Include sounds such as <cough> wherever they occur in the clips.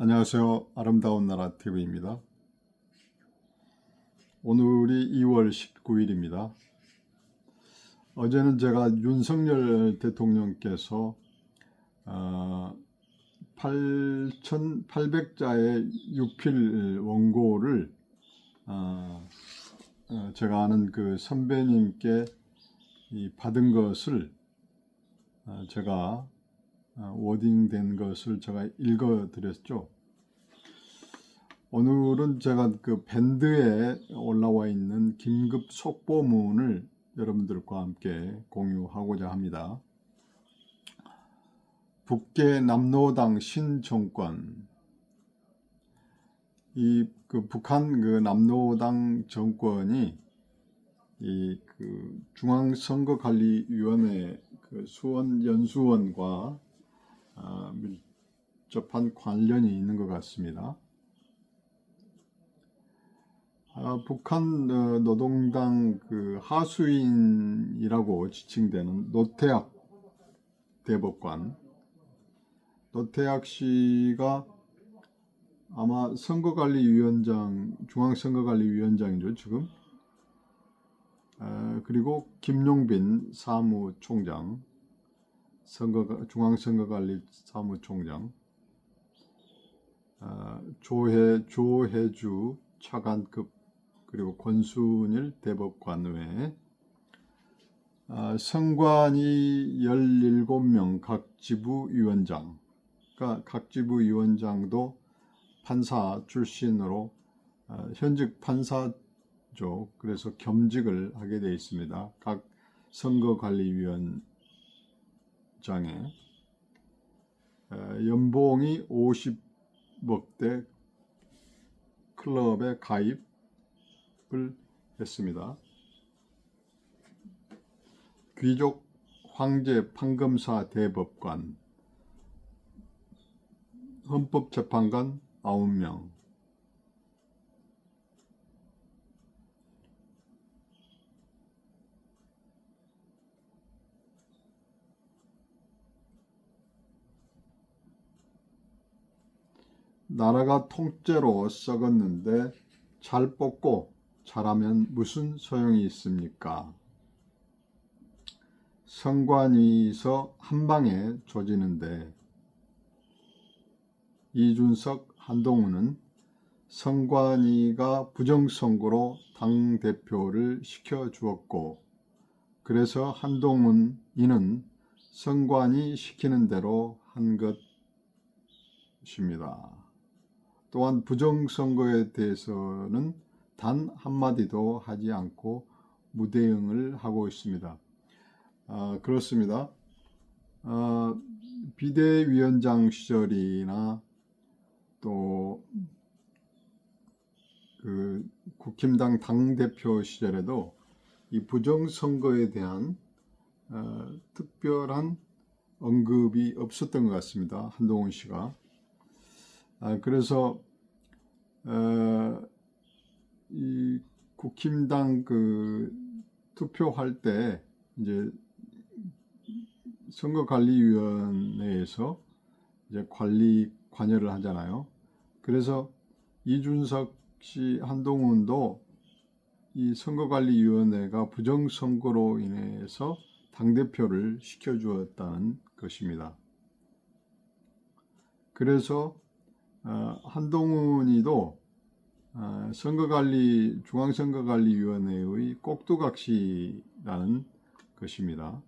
안녕하세요. 아름다운 나라 TV입니다. 오늘이 2월 19일입니다. 어제는 제가 윤석열 대통령께서 어, 8,800자의 유필 원고를 어, 어, 제가 아는 그 선배님께 이 받은 것을 어, 제가 어, 워딩된 것을 제가 읽어드렸죠. 오늘은 제가 그 밴드에 올라와 있는 긴급 속보문을 여러분들과 함께 공유하고자 합니다. 북계 남로당 신정권 이 그 북한 그 남로당 정권이 이 그 중앙선거관리위원회 그 수원 연수원과 아, 밀접한 관련이 있는 것 같습니다. 아, 북한 어, 노동당 그 하수인이라고 지칭되는 노태학 대법관. 노태학 씨가 아마 선거관리위원장 중앙선거관리위원장이죠 지금. 아, 그리고 김용빈 사무총장 선거 중앙선거관리 사무총장 아, 조해 조해주 차관급 그리고 권순일 대법관 외에 아, 선관위 17명 각 지부 위원장 그러니까 각 지부 위원장도 판사 출신으로 아, 현직 판사죠. 그래서 겸직을 하게 되어 있습니다. 각 선거관리위원 장에 연봉이 50억대 클럽에 가입을 했습니다. 귀족 황제 판검사 대법관 헌법재판관 9명 나라가 통째로 썩었는데 잘 뽑고 잘하면 무슨 소용이 있습니까? 선관위에서 한 방에 조지는데 이준석, 한동훈은 선관위가 부정선거로 당대표를 시켜주었고 그래서 한동훈 이는 선관위 시키는 대로 한 것입니다. 또한 부정선거에 대해서는 단 한마디도 하지 않고 무대응을 하고 있습니다. 아, 그렇습니다. 아, 비대위원장 시절이나 또 그 국힘당 당대표 시절에도 이 부정선거에 대한 어, 특별한 언급이 없었던 것 같습니다. 한동훈 씨가. 아, 그래서 어, 이 국힘당 그 투표할 때 이제 선거관리위원회에서 이제 관리 관여를 하잖아요. 그래서 이준석 씨, 한동훈도 이 선거관리위원회가 부정선거로 인해서 당대표를 시켜주었다는 것입니다. 그래서 어, 한동훈이도 어, 선거관리 중앙선거관리위원회의 꼭두각시라는 것입니다.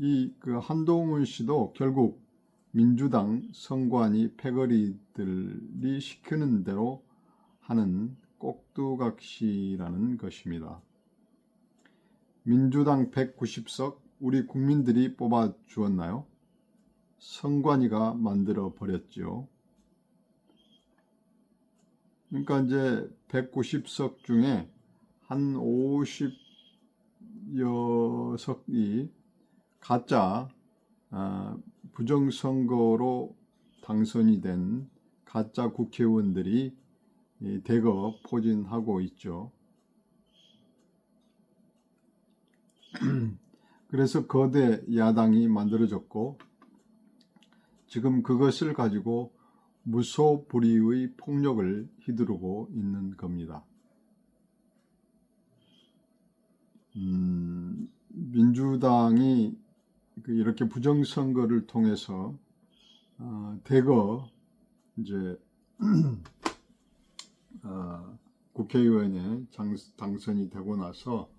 이 그 한동훈 씨도 결국 민주당 선관위 패거리들이 시키는 대로 하는 꼭두각시라는 것입니다. 민주당 190석 우리 국민들이 뽑아 주었나요? 선관위가 만들어 버렸지요. 그러니까 이제 190석 중에 한 50여석이 가짜 아, 부정선거로 당선이 된 가짜 국회의원들이 대거 포진하고 있죠. <clears throat> 그래서 거대 야당이 만들어졌고 지금 그것을 가지고 무소불위의 폭력을 휘두르고 있는 겁니다. 음, 민주당이 그 이렇게 부정선거를 통해서 어, 대거 이제 <clears throat> 어, 국회의원에 장, 당선이 되고 나서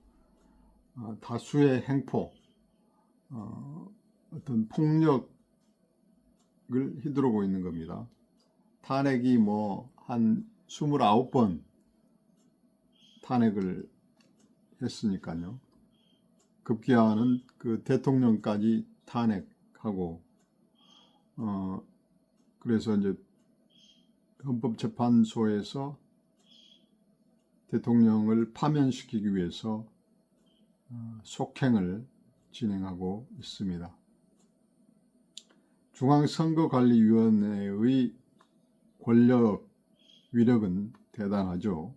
어, 다수의 행포, 어, 어떤 폭력 을 휘두르고 있는 겁니다. 탄핵이 뭐 한 29번 탄핵을 했으니까요. 급기야는 그 대통령까지 탄핵하고 어 그래서 이제 헌법재판소에서 대통령을 파면시키기 위해서 어, 속행을 진행하고 있습니다. 중앙선거관리위원회의 권력 위력은 대단하죠.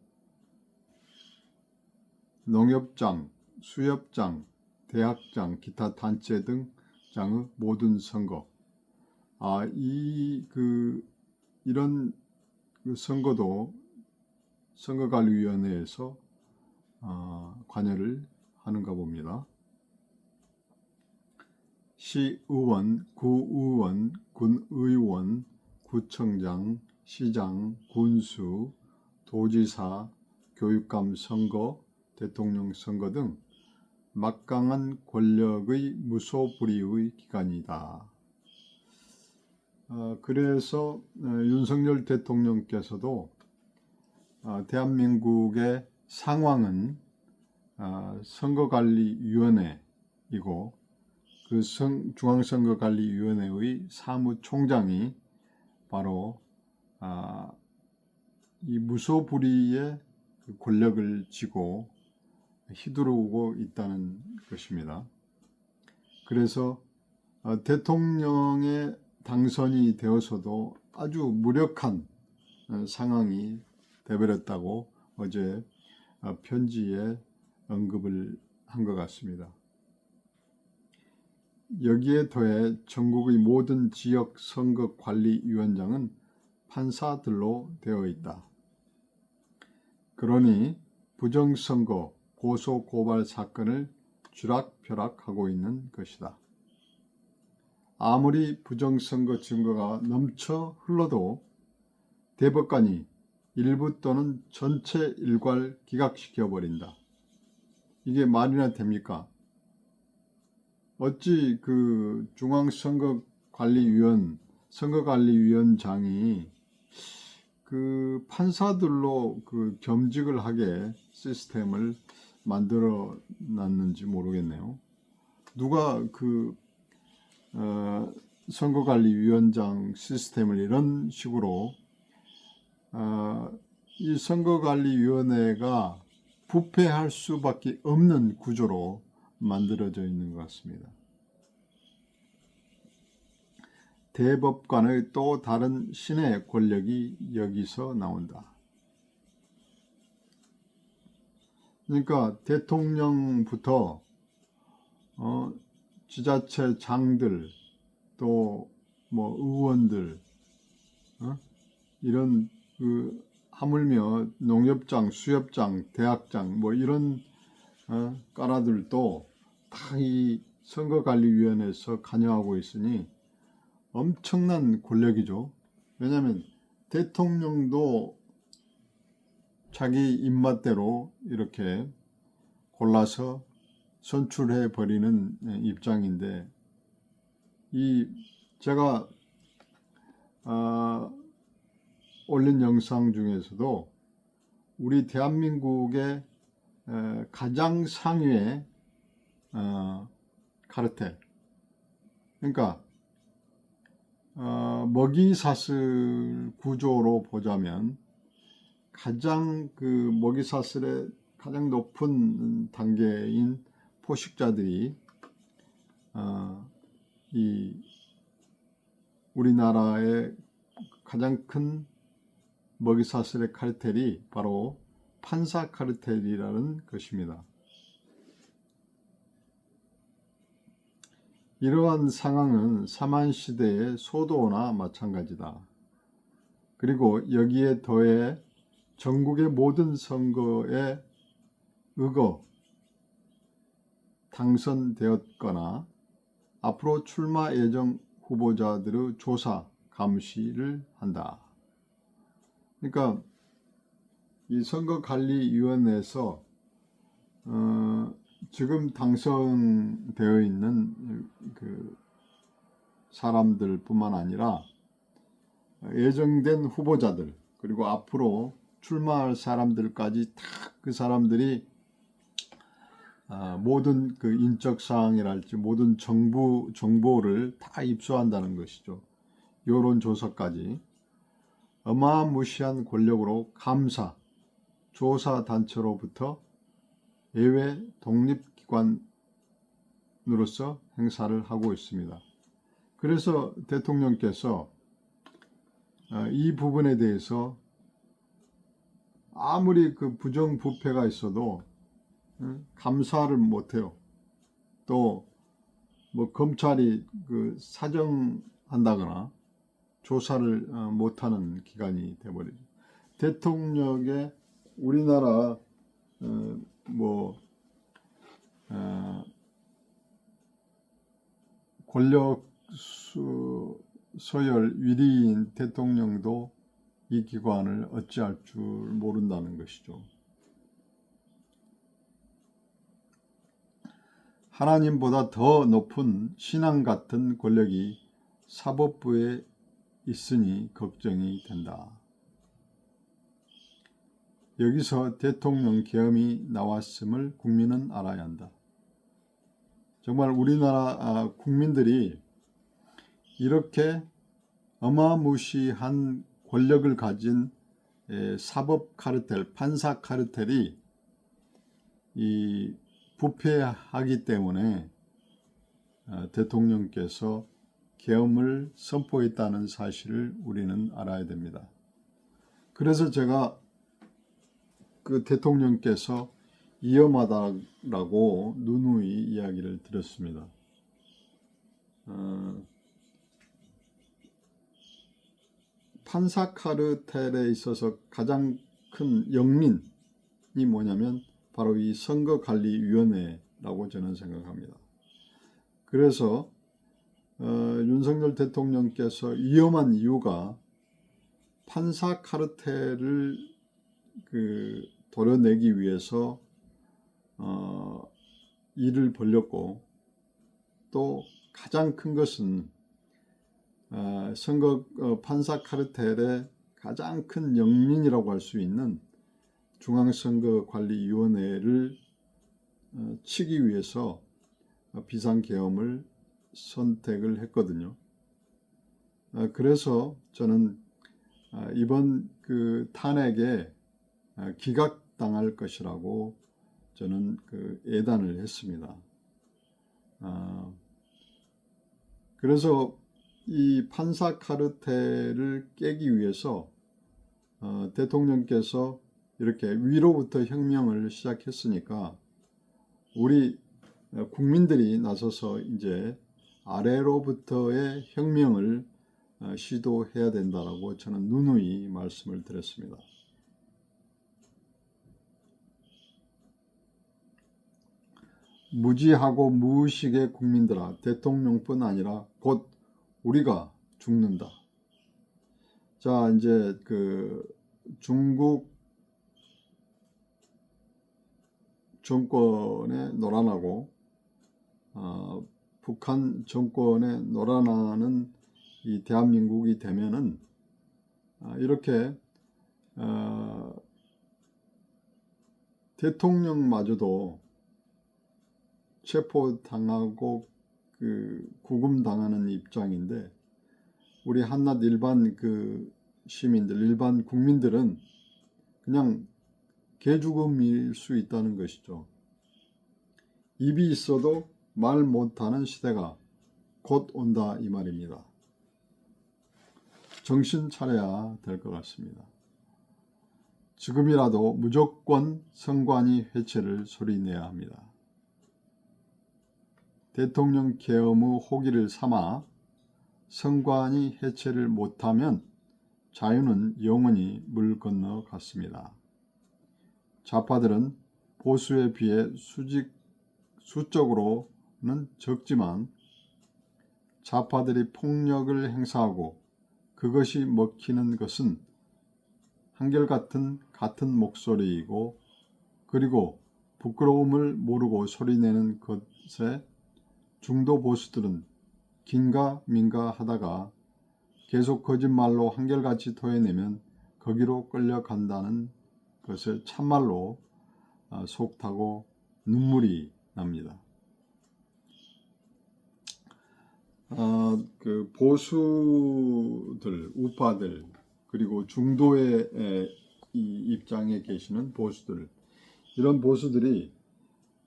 농협장, 수협장, 대학장, 기타 단체 등 장의 모든 선거. 아, 이, 그, 이런 그 선거도 선거관리위원회에서 어, 관여를 하는가 봅니다. 시의원, 구의원, 군의원, 구청장, 시장, 군수, 도지사, 교육감 선거, 대통령 선거 등 막강한 권력의 무소불위의 기관이다. 어, 그래서 어, 윤석열 대통령께서도 어, 대한민국의 상황은 어, 선거관리위원회이고 그 선- 중앙선거관리위원회의 사무총장이 바로 아, 이 무소불위의 그 권력을 쥐고 휘두르고 있다는 것입니다. 그래서 어, 대통령의 당선이 되어서도 아주 무력한 어, 상황이 되버렸다고 어제 어, 편지에 언급을 한 것 같습니다. 여기에 더해 전국의 모든 지역 선거관리위원장은 판사들로 되어 있다. 그러니 부정선거, 고소고발 사건을 쥐락펴락하고 있는 것이다. 아무리 부정선거 증거가 넘쳐 흘러도 대법관이 일부 또는 전체 일괄 기각시켜 버린다. 이게 말이나 됩니까? 어찌 그 중앙선거관리위원 선거관리위원장이 그 판사들로 그 겸직을 하게 시스템을 만들어 놨는지 모르겠네요. 누가 그 어, 선거관리위원장 시스템을 이런 식으로 어, 이 선거관리위원회가 부패할 수밖에 없는 구조로 만들어져 있는 것 같습니다. 대법관의 또 다른 신의 권력이 여기서 나온다. 그러니까 대통령부터 어, 지자체 장들 또 뭐 의원들 어? 이런 그 하물며 농협장, 수협장, 대학장 뭐 이런 어, 까라들도 다 이 선거관리위원회에서 관여하고 있으니 엄청난 권력이죠. 왜냐하면 대통령도 자기 입맛대로 이렇게 골라서 선출해 버리는 입장인데 이 제가 아, 올린 영상 중에서도 우리 대한민국의 에, 가장 상위의 어, 카르텔 그러니까 어, 먹이 사슬 구조로 보자면 가장 그 먹이 사슬의 가장 높은 단계인 포식자들이 어, 이 우리나라의 가장 큰 먹이 사슬의 카르텔이 바로 판사 카르텔이라는 것입니다. 이러한 상황은 사만 시대의 소도나 마찬가지다. 그리고 여기에 더해 전국의 모든 선거에 의거 당선되었거나 앞으로 출마 예정 후보자들의 조사 감시를 한다. 그러니까 이 선거관리위원회에서 어, 지금 당선되어 있는 그 사람들뿐만 아니라 예정된 후보자들 그리고 앞으로 출마할 사람들까지 다 그 사람들이 아, 모든 그 인적 사항이랄지 모든 정보 정보를 다 입수한다는 것이죠. 여론 조사까지 어마무시한 권력으로 감사 조사 단체로부터 예외 독립기관으로서 행사를 하고 있습니다. 그래서 대통령께서 어, 이 부분에 대해서 아무리 그 부정부패가 있어도 응? 감사를 못해요. 또 뭐 검찰이 그 사정한다거나 조사를 어, 못하는 기관이 돼버리죠. 대통령의 우리나라 어, 뭐 어, 권력 수, 서열 1위인 대통령도 이 기관을 어찌할 줄 모른다는 것이죠. 하나님보다 더 높은 신앙 같은 권력이 사법부에 있으니 걱정이 된다. 여기서 대통령 계엄이 나왔음을 국민은 알아야 한다. 정말 우리나라 아, 국민들이 이렇게 어마무시한 권력을 가진 사법 카르텔, 판사 카르텔이 이 부패하기 때문에 어, 대통령께서 계엄을 선포했다는 사실을 우리는 알아야 됩니다. 그래서 제가 그 대통령께서 위험하다라고 누누이 이야기를 드렸습니다. 어, 판사 카르텔에 있어서 가장 큰 영린이 뭐냐면 바로 이 선거관리위원회라고 저는 생각합니다. 그래서 어, 윤석열 대통령께서 위험한 이유가 판사 카르텔을 그 도려내기 위해서 어, 일을 벌렸고 또 가장 큰 것은 어, 선거 어, 판사 카르텔의 가장 큰 영린이라고 할 수 있는 중앙선거관리위원회를 어, 치기 위해서 비상계엄을 선택을 했거든요. 어, 그래서 저는 어, 이번 그 탄핵에 어, 기각당할 것이라고 저는 그 예단을 했습니다. 어, 그래서 이 판사 카르텔을 깨기 위해서 어, 대통령께서 이렇게 위로부터 혁명을 시작했으니까 우리 국민들이 나서서 이제 아래로부터의 혁명을 어, 시도해야 된다라고 저는 누누이 말씀을 드렸습니다. 무지하고 무의식의 국민들아 대통령뿐 아니라 곧 우리가 죽는다. 자 이제 그 중국 정권에 노란하고 어, 북한 정권에 노란하는 이 대한민국이 되면은 어, 이렇게 어, 대통령마저도 체포당하고 그 구금당하는 입장인데 우리 한낱 일반 그 시민들 일반 국민들은 그냥 개죽음일 수 있다는 것이죠. 입이 있어도 말 못하는 시대가 곧 온다 이 말입니다. 정신 차려야 될 것 같습니다. 지금이라도 무조건 성관이 회체를 소리내야 합니다. 대통령 계엄의 호기를 삼아 선관위 해체를 못하면 자유는 영원히 물 건너 갔습니다. 좌파들은 보수에 비해 수직, 수적으로는 적지만 좌파들이 폭력을 행사하고 그것이 먹히는 것은 한결같은 같은 목소리이고 그리고 부끄러움을 모르고 소리내는 것에 중도 보수들은 긴가 민가 하다가 계속 거짓말로 한결같이 토해내면 거기로 끌려간다는 것을 참말로 아, 속 타고 눈물이 납니다. 어, 그 보수들, 우파들 그리고 중도의 에, 이 입장에 계시는 보수들 이런 보수들이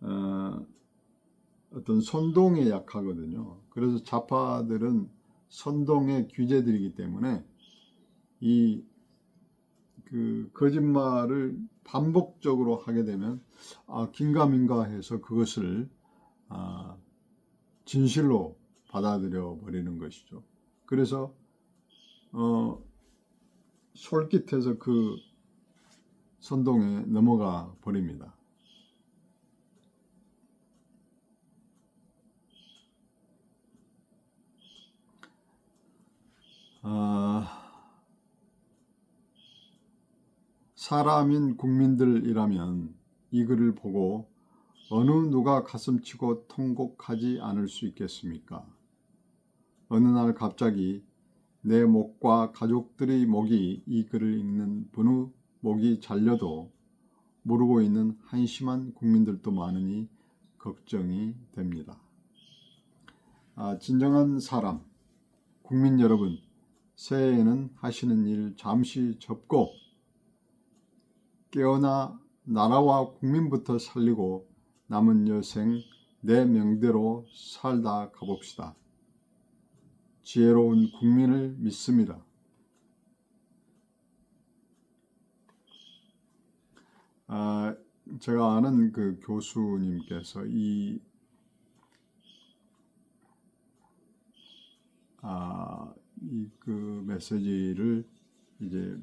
어, 어떤 선동에 약하거든요. 그래서 좌파들은 선동의 규제들이기 때문에 이 그 거짓말을 반복적으로 하게 되면 아 긴가민가 해서 그것을 아, 진실로 받아들여 버리는 것이죠. 그래서 어, 솔깃해서 그 선동에 넘어가 버립니다. 아, 사람인 국민들이라면 이 글을 보고 어느 누가 가슴치고 통곡하지 않을 수 있겠습니까? 어느 날 갑자기 내 목과 가족들의 목이 이 글을 읽는 분의 목이 잘려도 모르고 있는 한심한 국민들도 많으니 걱정이 됩니다. 아, 진정한 사람, 국민 여러분, 새해에는 하시는 일 잠시 접고 깨어나 나라와 국민부터 살리고 남은 여생 내 명대로 살다 가봅시다. 지혜로운 국민을 믿습니다. 아, 제가 아는 그 교수님께서 이 아, 이 그 메시지를 이제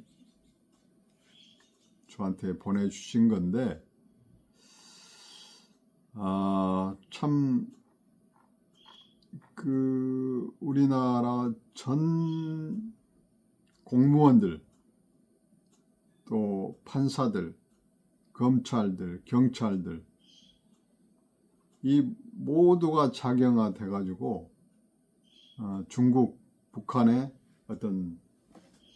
저한테 보내주신 건데, 아, 참, 그, 우리나라 전 공무원들, 또 판사들, 검찰들, 경찰들, 이 모두가 작용화 돼가지고, 어, 중국, 북한의 어떤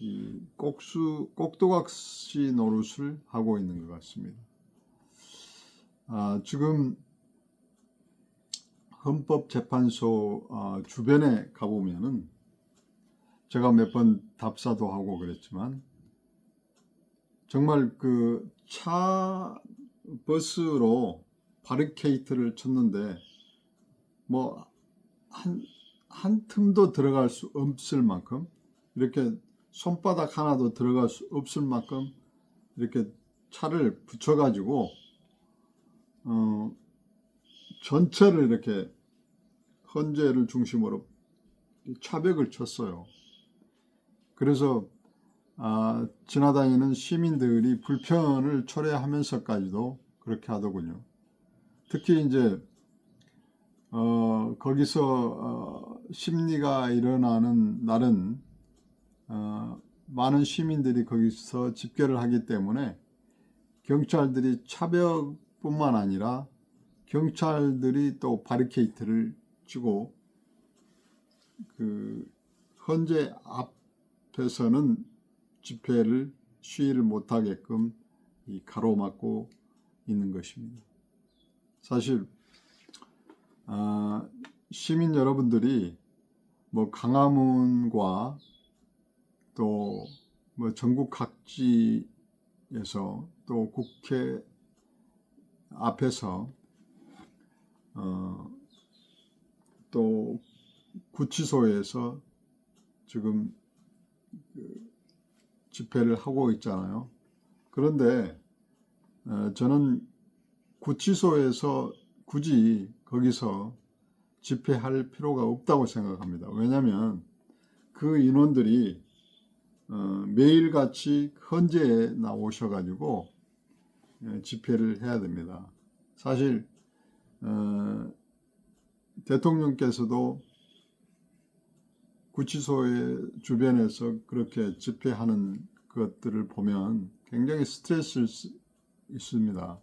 이 꼭수, 꼭두각시 노릇을 하고 있는 것 같습니다. 아, 지금 헌법재판소 아, 주변에 가보면은 제가 몇 번 답사도 하고 그랬지만 정말 그 차 버스로 바리케이트를 쳤는데 뭐한한 틈도 들어갈 수 없을 만큼 이렇게 손바닥 하나도 들어갈 수 없을 만큼 이렇게 차를 붙여가지고 어, 전체를 이렇게 헌재를 중심으로 차벽을 쳤어요. 그래서 아, 지나다니는 시민들이 불편을 초래하면서까지도 그렇게 하더군요. 특히 이제 어, 거기서 어, 심리가 일어나는 날은 어, 많은 시민들이 거기서 집결을 하기 때문에 경찰들이 차벽뿐만 아니라 경찰들이 또 바리케이트를 치고 그 헌재 앞에서는 집회를 시위를 못하게끔 이 가로막고 있는 것입니다. 사실 아, 시민 여러분들이 뭐 강화문과 또 뭐 전국 각지에서 또 국회 앞에서 어, 또 구치소에서 지금 그 집회를 하고 있잖아요. 그런데 어, 저는 구치소에서 굳이 거기서 집회할 필요가 없다고 생각합니다. 왜냐하면 그 인원들이 어, 매일같이 헌재에 나오셔가지고 예, 집회를 해야 됩니다. 사실 어, 대통령께서도 구치소의 주변에서 그렇게 집회하는 것들을 보면 굉장히 스트레스 있습니다.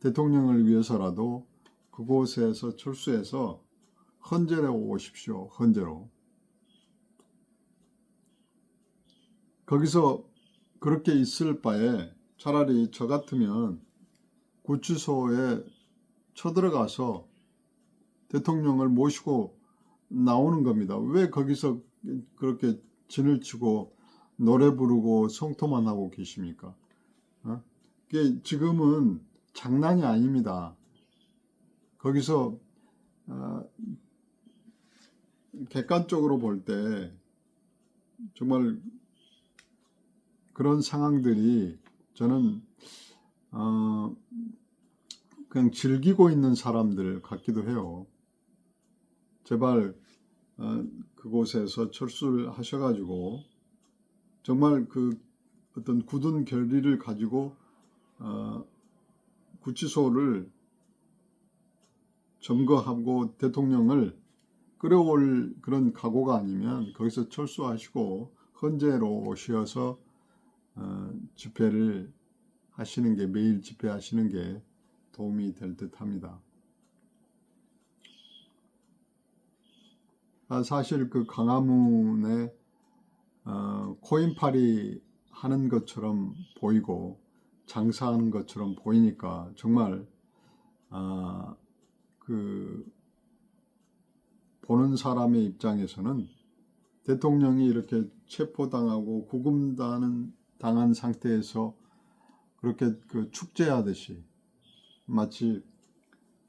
대통령을 위해서라도 그곳에서 철수해서 헌재로 오십시오. 헌재로. 거기서 그렇게 있을 바에 차라리 저 같으면 구치소에 쳐들어가서 대통령을 모시고 나오는 겁니다. 왜 거기서 그렇게 진을 치고 노래 부르고 성토만 하고 계십니까? 어? 지금은 장난이 아닙니다. 거기서 어, 객관적으로 볼 때 정말 그런 상황들이 저는 어, 그냥 즐기고 있는 사람들 같기도 해요. 제발 어, 그곳에서 철수를 하셔가지고 정말 그 어떤 굳은 결의를 가지고 어, 구치소를 점거하고 대통령을 끌어올 그런 각오가 아니면 거기서 철수하시고 헌재로 오셔서 어, 집회를 하시는 게 매일 집회하시는 게 도움이 될 듯합니다. 아, 사실 그 강화문에 어, 코인팔이 하는 것처럼 보이고 장사하는 것처럼 보이니까 정말 아, 그 보는 사람의 입장에서는 대통령이 이렇게 체포당하고 구금당한 당한 상태에서 그렇게 그 축제하듯이 마치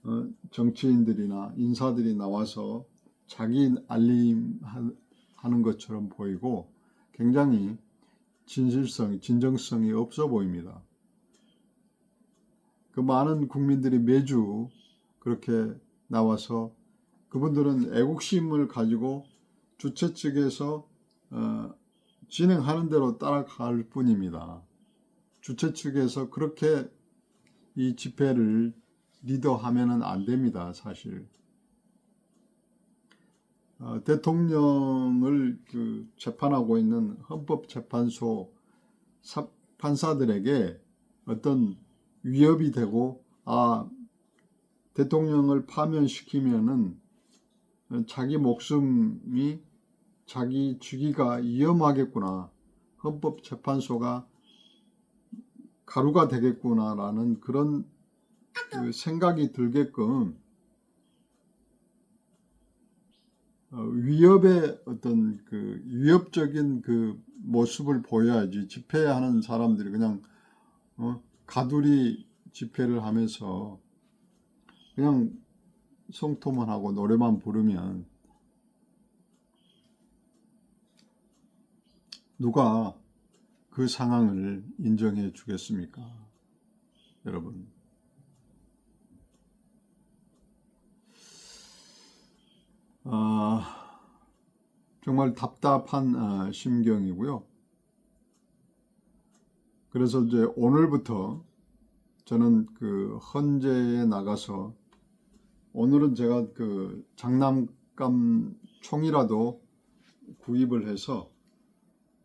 어, 정치인들이나 인사들이 나와서 자기 알림하는 것처럼 보이고 굉장히 진실성, 진정성이 없어 보입니다. 그 많은 국민들이 매주 그렇게 나와서 그분들은 애국심을 가지고 주최 측에서 어, 진행하는 대로 따라갈 뿐입니다. 주최 측에서 그렇게 이 집회를 리더하면은 안 됩니다, 사실. 어, 대통령을 그 재판하고 있는 헌법재판소 사, 판사들에게 어떤 위협이 되고 아 대통령을 파면시키면은 자기 목숨이 자기 주기가 위험하겠구나. 헌법재판소가 가루가 되겠구나라는 그런 그 생각이 들게끔 어, 위협의 어떤 그 위협적인 그 모습을 보여야지 집회하는 사람들이 그냥 어, 가두리 집회를 하면서 그냥 성토만 하고 노래만 부르면 누가 그 상황을 인정해 주겠습니까? 여러분. 아, 정말 답답한 아, 심경이고요. 그래서 이제 오늘부터 저는 그 헌재에 나가서 오늘은 제가 그 장난감 총이라도 구입을 해서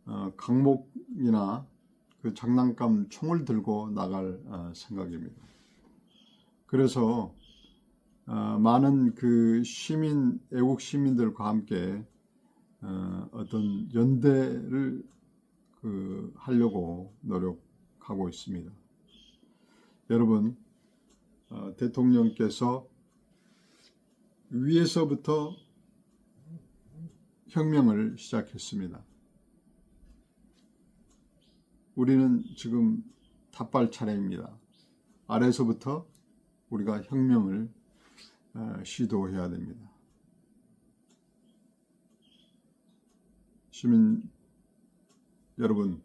어, 강목이나 그 장난감 총을 들고 나갈 어, 생각입니다. 그래서 어, 많은 그 시민 애국 시민들과 함께 어, 어떤 연대를 그 하려고 노력하고 있습니다. 여러분 어, 대통령께서 위에서부터 혁명을 시작했습니다. 우리는 지금 탑발 차례입니다. 아래서부터 우리가 혁명을 어, 시도해야 됩니다. 시민 여러분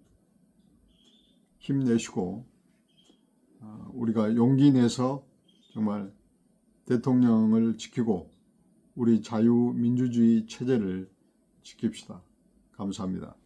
힘내시고 어, 우리가 용기 내서 정말 대통령을 지키고 우리 자유민주주의 체제를 지킵시다. 감사합니다.